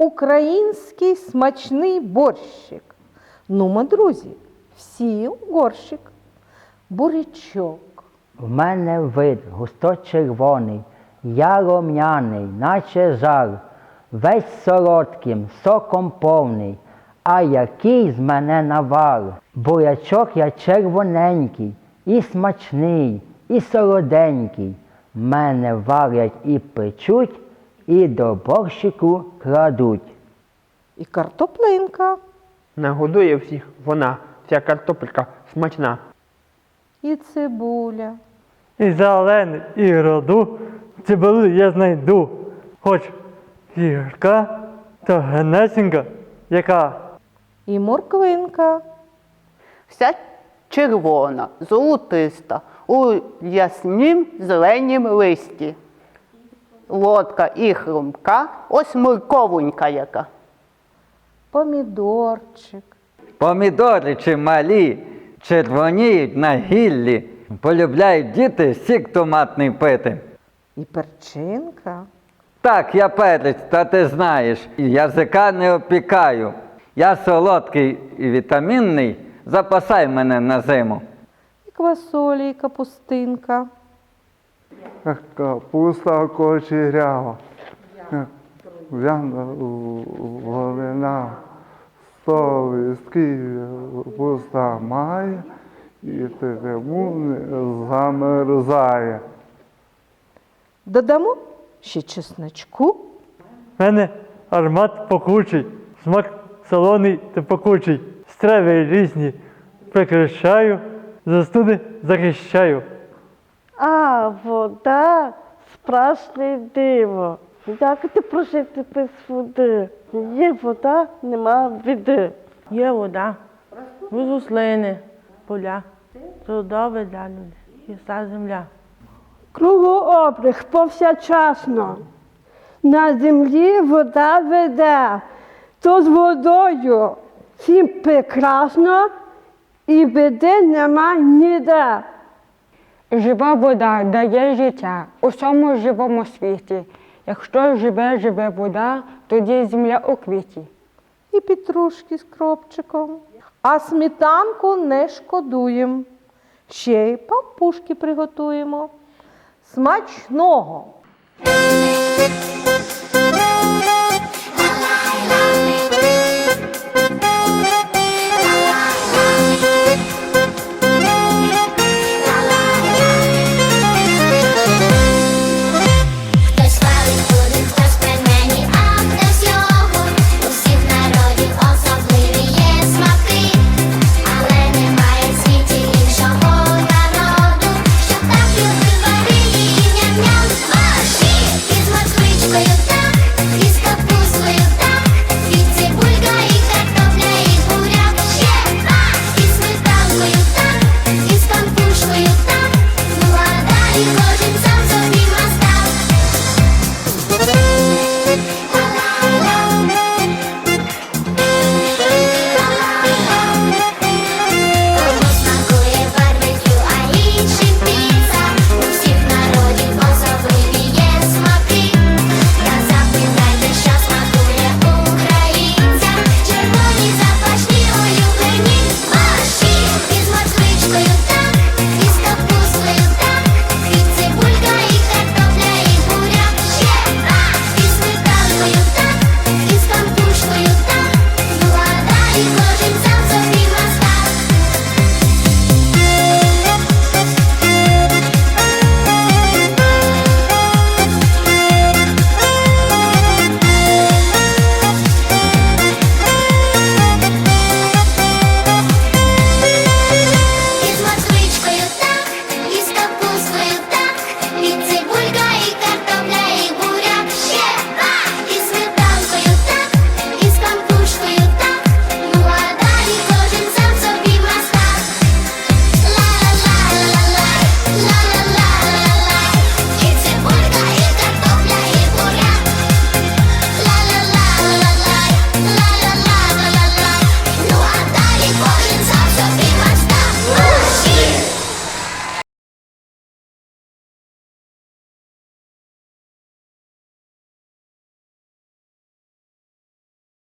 український смачний борщик. Нумо, друзі, всі горщик. Бурячок, В мене вид густо червоний, я рум'яний, наче жар, весь солодким, соком повний, а який з мене навар. Бурячок я червоненький, і смачний, і солоденький. Мене варять і печуть, і до борщику кладуть. і картоплинка, Нагодує всіх вона, ця картопелька смачна. і цибуля, І зелений, і роду, цибулю я знайду. Хоч гірка, то генесенька, яка і морквинка, вся червона, золотиста, у яснім зеленім листі. Лодка і хрумка, ось морковонька яка. помідорчик, Помідори чималі, червоніють на гіллі, полюбляють діти сік томатний пити. і перчинка, Так, я перець, та ти знаєш, язика не опікаю. Я солодкий і вітамінний, запасай мене на зиму. і квасолі, і капустинка, Капуста кочерява, в'яна волина, сто листків капуста має і тому не замерзає. додамо ще чесночку, в мене аромат пекучий, смак солоний та пекучий, страви різні. Прикрашаю, застуди захищаю. А, вода справжнє диво. Як ти прожити без води? Є вода, нема біди. Є вода, рослини, поля, трудове для людей, і вся земля. Кругообрих повсячасно. На землі вода веде, то з водою всім прекрасно, і біди нема ніде. Жива вода дає життя усьому живому світі. Якщо живе, живе вода, тоді земля у квіті. і петрушки з кропчиком. А сметанку не шкодуємо. Ще й папушки приготуємо. Смачного!